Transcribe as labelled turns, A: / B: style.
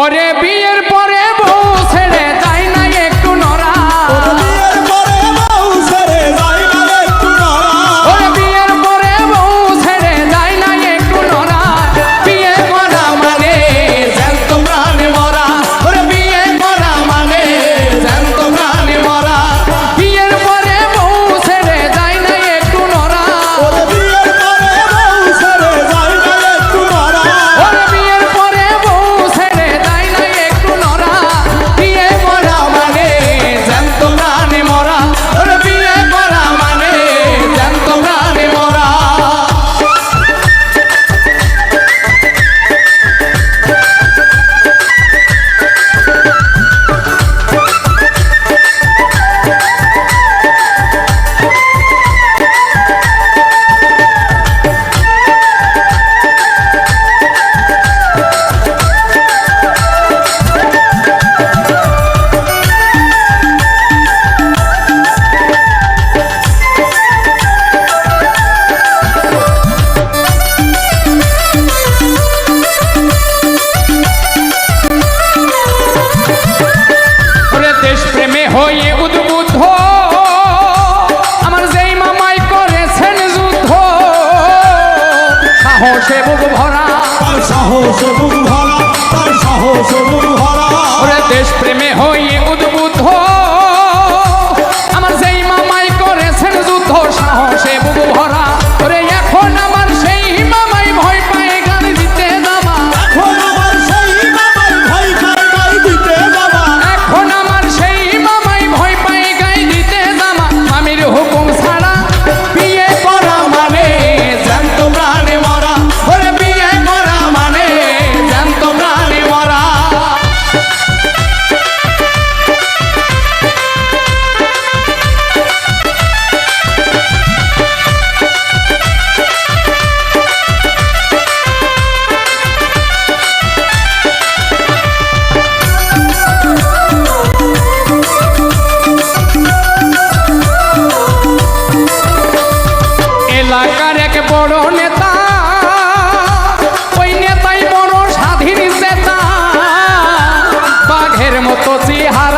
A: ওরে বিয়ের পরে সাহসে বুক ভরা।
B: তার সাহসে বুক ভরা তার
A: বড় নেতা ওই নেতাই বড় স্বাধীন চেতা বাঘের মতো চিহা